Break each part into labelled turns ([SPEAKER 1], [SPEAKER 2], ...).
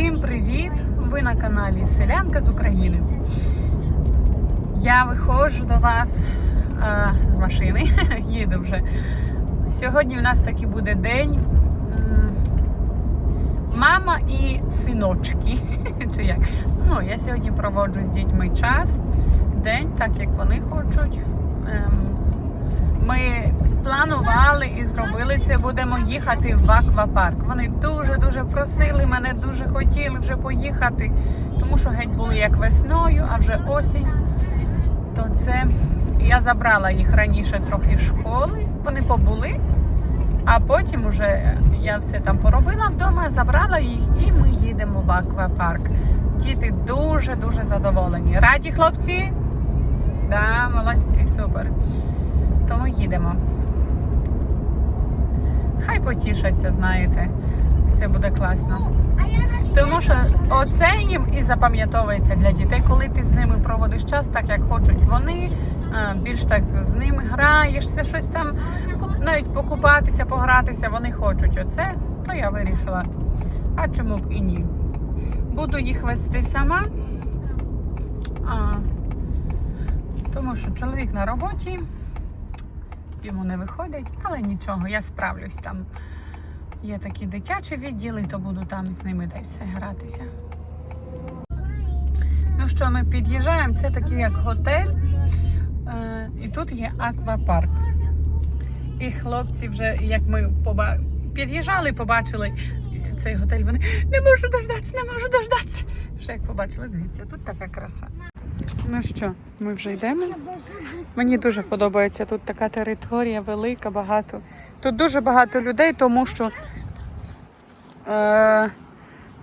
[SPEAKER 1] Всім привіт! Ви на каналі Селянка з України. Я виходжу до вас а, з машини, їду вже. Сьогодні в нас такий буде день. Мама і синочки. Чи як? Ну, я сьогодні проводжу з дітьми час, день, так як вони хочуть. Ем, Ми планували і зробили це. Будемо їхати в аквапарк. Вони дуже дуже просили мене, дуже хотіли вже поїхати, тому що геть були як весною, а вже осінь. То це я забрала їх раніше трохи з школи. Вони побули, а потім уже я все там поробила вдома, забрала їх і ми їдемо в аквапарк. Діти дуже дуже задоволені. Раді хлопці? Да, молодці, супер. Їдемо. Хай потішаться, знаєте. Це буде класно. Тому що оце їм і запам'ятовується для дітей, коли ти з ними проводиш час, так як хочуть вони. Більш так з ними граєшся, щось там навіть покупатися, погратися. Вони хочуть оце, то я вирішила. А чому б і ні? Буду їх вести сама. А, тому що чоловік на роботі, йому не виходить, але нічого, я справлюсь там. Є такі дитячі відділи, то буду там з ними десь гратися. Ну що, ми під'їжджаємо, це такий як готель. Е, і тут є аквапарк. І хлопці вже, як ми поба... під'їжджали, побачили цей готель, вони не можу дождатися, не можу дождатися. Вже як побачили, дивіться, тут така краса. Ну що, ми вже йдемо. Мені дуже подобається тут така територія велика, багато. Тут дуже багато людей, тому що е,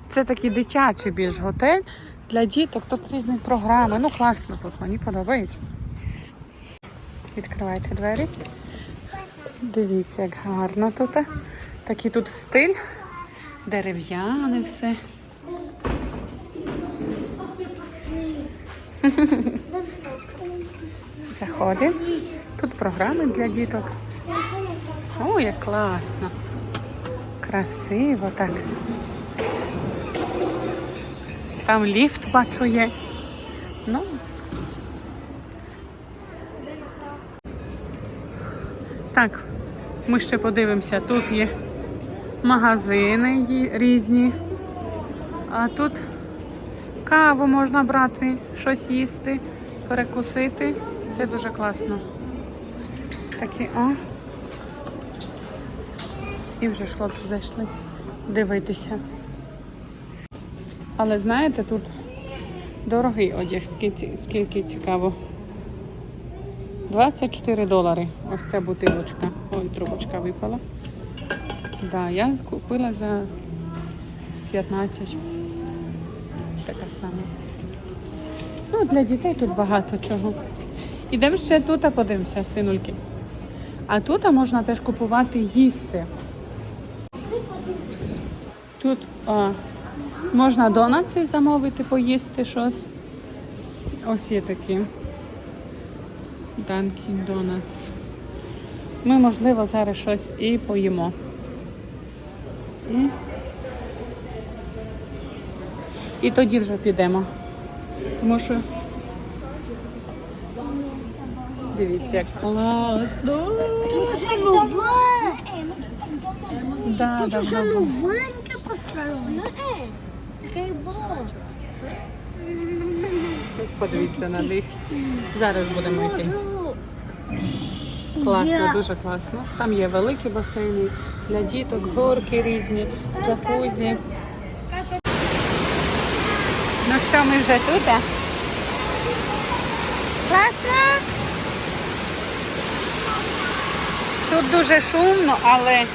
[SPEAKER 1] це такий дитячий більш готель для діток. Тут різні програми. Ну класно тут, мені подобається. Відкривайте двері. Дивіться, як гарно тут. Такий тут стиль, дерев'яне все. Заходимо. Тут програми для діток. О, як класно. Красиво так. Там ліфт бачу є. Ну. Так, ми ще подивимося. Тут є магазини різні. А тут каву можна брати, щось їсти, перекусити. Це дуже класно. Такі, о. І вже ж хлопці зайшли дивитися. Але знаєте, тут дорогий одяг, скільки, цікаво. 24 долари. Ось ця бутилочка. Ой, трубочка випала. Да, я купила за 15. Така сама. Ну, для дітей тут багато чого. Ідемо ще тут, подивимося, синульки. А тут можна теж купувати їсти. Тут а, можна донатси замовити, поїсти щось. Ось є такі. Dunkin Donuts. Ми, можливо, зараз щось і поїмо. І, і тоді вже підемо. Тому що дивіться, як класно.
[SPEAKER 2] Тут вже нова.
[SPEAKER 1] Да,
[SPEAKER 2] Тут вже новеньке построєно. Такий бот.
[SPEAKER 1] Подивіться на них. Зараз будемо йти. Класно, дуже класно. Там є великі басейни для діток, горки різні, джакузі. Що, ми вже тут? Класно. Тут дуже шумно, але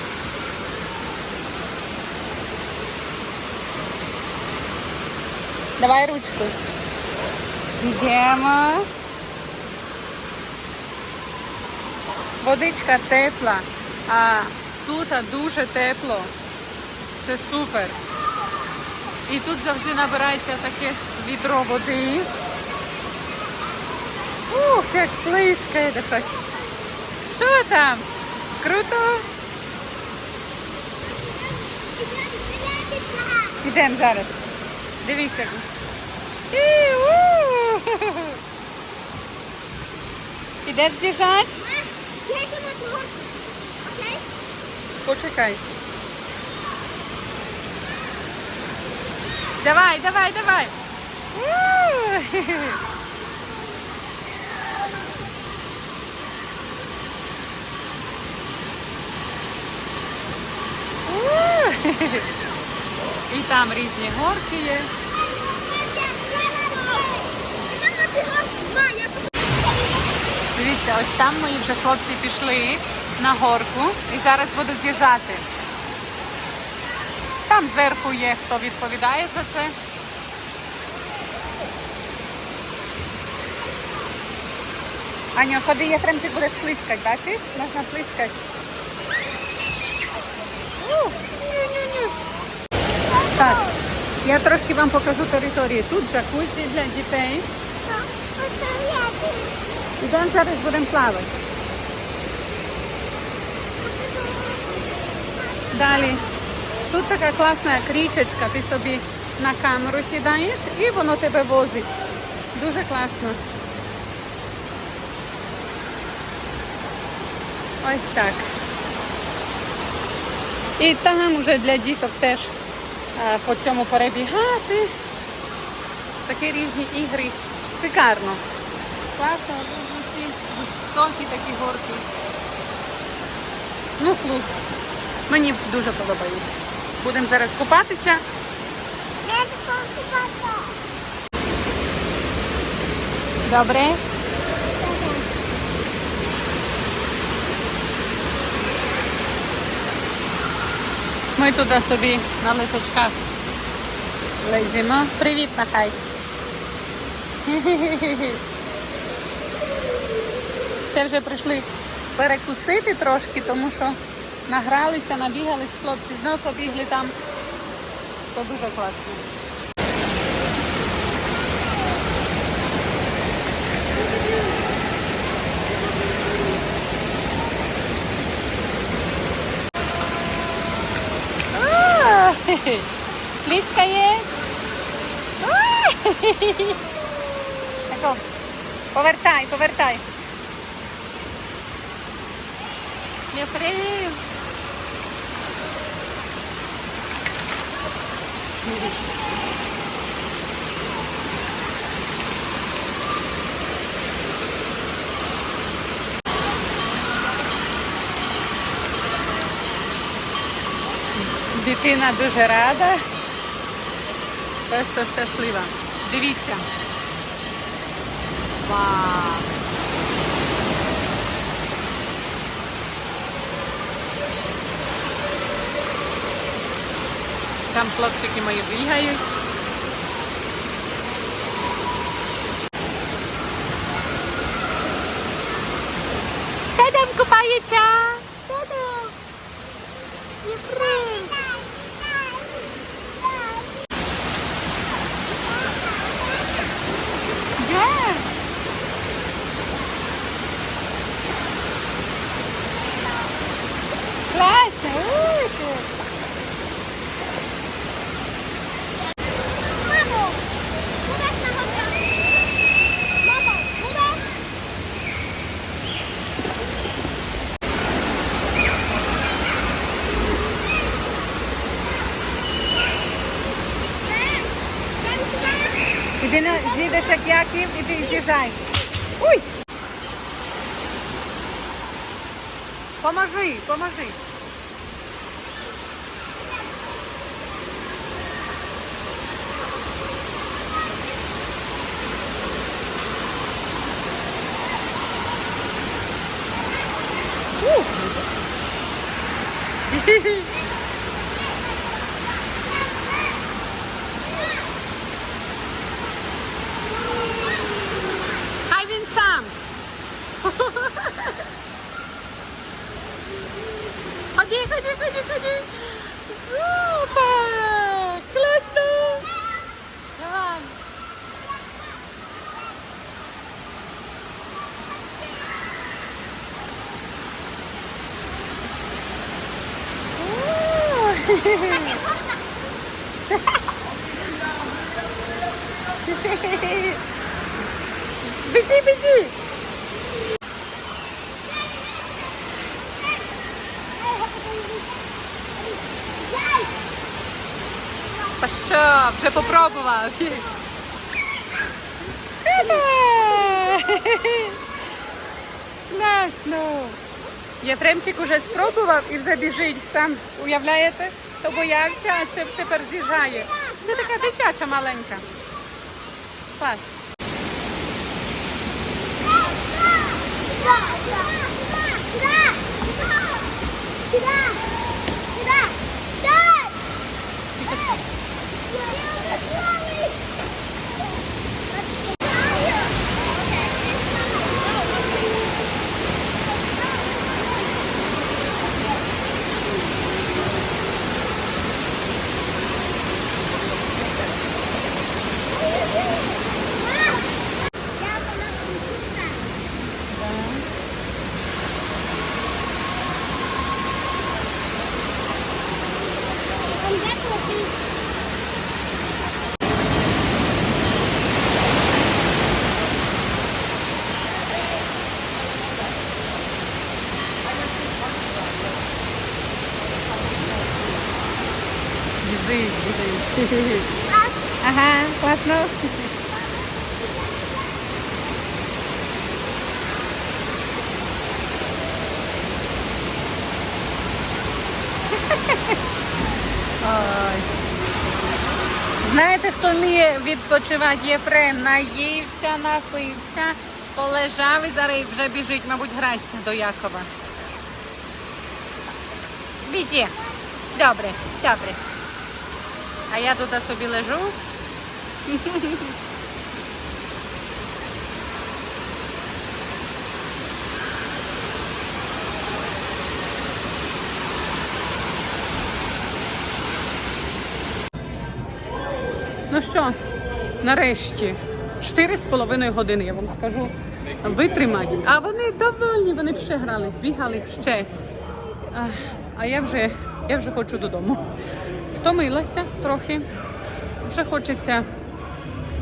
[SPEAKER 1] давай ручку. Йдемо. Водичка тепла, а тут дуже тепло. Це супер. І тут завжди набирається таке відро води. Ух, як слизько. так. Що там? Круто? Ідемо зараз. Дивіться. Підеш з'їжджати? Почекай. Давай, давай, давай. І там різні горки є. Дивіться, ось там мої вже хлопці пішли на горку і зараз будуть з'їжджати. Там зверху є, хто відповідає за це. Аню, ходи, Єфремчик будеш плискати, бачиш? Можна плискати. Так, я трошки вам покажу територію. Тут джакузі для дітей. Ідемо зараз будемо плавати. Далі. Тут така класна крічечка, ти собі на камеру сідаєш і воно тебе возить. Дуже класно. Ось так. І там вже для діток теж е, по цьому перебігати. Такі різні ігри. Шикарно. Класно, тут ці високі такі горки. Ну, клуб. Мені дуже подобається. Будемо зараз купатися. Добре. Ми туди собі на лисочках лежимо. Привіт, махай. Це вже прийшли перекусити трошки, тому що награлися, набігались хлопці, знов побігли там. То дуже класно. А, Пліскає. Ай! Тако. Повертай, повертай. Єфрем. Дитина дуже рада. Просто щаслива. Дивіться. Вау! Там хлопчики мої бігають. Тедем купається. Тедем. Єфрем. Де? Класно. Уй, ти.
[SPEAKER 2] Мамо, будеш на горку? Мамо, будеш? Йдемо сюди.
[SPEAKER 1] Іди на з'їдеш як Яків і ти з'їжджай. Уй! Поможи, поможи. Біжи, біжи! Та що, вже попробував? Класно! Єфремчик уже спробував і вже біжить сам. Уявляєте? То боявся, а це тепер з'їжджає. Це така дитяча маленька. Клас. Біжи, біжи. Ага, класно. Ой. Знаєте, хто вміє відпочивати Єфрем? Наївся, напився, полежав і зараз вже біжить, мабуть, гратися до Якова. Бізі. Добре, добре. А я тут собі лежу. Ну що, нарешті, чотири з половиною години, я вам скажу, витримати. А вони довольні, вони б ще грались, бігали б ще. А я вже, я вже хочу додому. Втомилася трохи. Вже хочеться.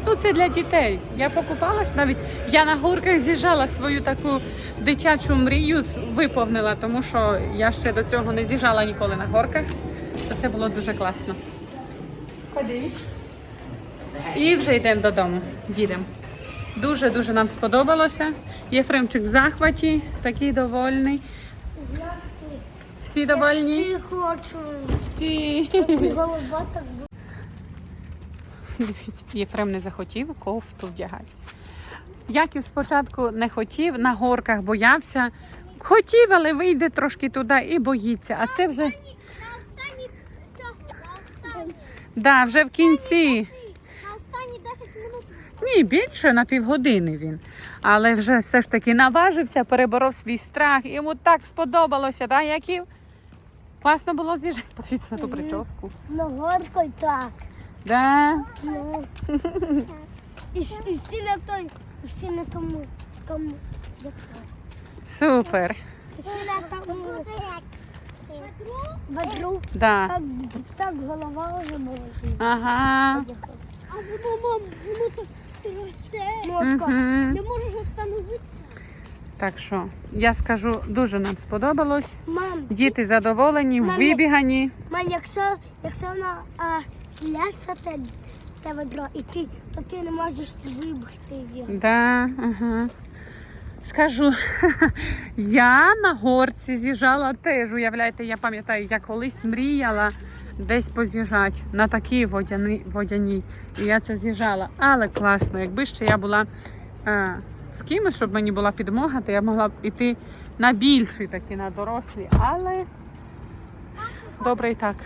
[SPEAKER 1] Ну, це для дітей. Я покупалась навіть. Я на горках з'їжджала свою таку дитячу мрію, виповнила, тому що я ще до цього не з'їжджала ніколи на горках. То це було дуже класно. Ходіть. І вже йдемо додому. Їдемо. Дуже-дуже нам сподобалося. Єфремчик в захваті, такий довольний. Всі довольні?
[SPEAKER 2] Ще хочу.
[SPEAKER 1] Всі.
[SPEAKER 2] Голова так
[SPEAKER 1] Дивіться, Єфрем не захотів кофту вдягати. Яків спочатку не хотів, на горках боявся. Хотів, але вийде трошки туди і боїться. А це вже, да, вже в кінці.
[SPEAKER 2] на останні 10 минут.
[SPEAKER 1] Ні, більше на півгодини він. Але вже все ж таки наважився, переборов свій страх. Йому так сподобалося, да, Яків? Класно було з'їжджати. Подивіться на ту прическу.
[SPEAKER 2] На горко й так.
[SPEAKER 1] Да.
[SPEAKER 2] Ну. І, всі на той, і всі на тому, тому. Як?
[SPEAKER 1] Супер.
[SPEAKER 2] Всі на тому.
[SPEAKER 1] Да.
[SPEAKER 2] Так, так голова вже болить.
[SPEAKER 1] Ага.
[SPEAKER 2] А воно, мам, воно так тросе.
[SPEAKER 1] Угу.
[SPEAKER 2] Не можеш остановитися.
[SPEAKER 1] Так що я скажу, дуже нам сподобалось.
[SPEAKER 2] Мам,
[SPEAKER 1] Діти задоволені,
[SPEAKER 2] Мамі-
[SPEAKER 1] вибігані.
[SPEAKER 2] мам, якщо, якщо вона а, ляться те, те ведро, і ти, то ти не можеш вибухти з його.
[SPEAKER 1] Да, ага. Скажу, я на горці з'їжджала теж. Уявляєте, я пам'ятаю, я колись мріяла десь поз'їжджати на такій водяні, водяній. І я це з'їжджала. Але класно, якби ще я була е, з кимось, щоб мені була підмога, то я могла б іти на більші такі, на дорослі. Але добре і так.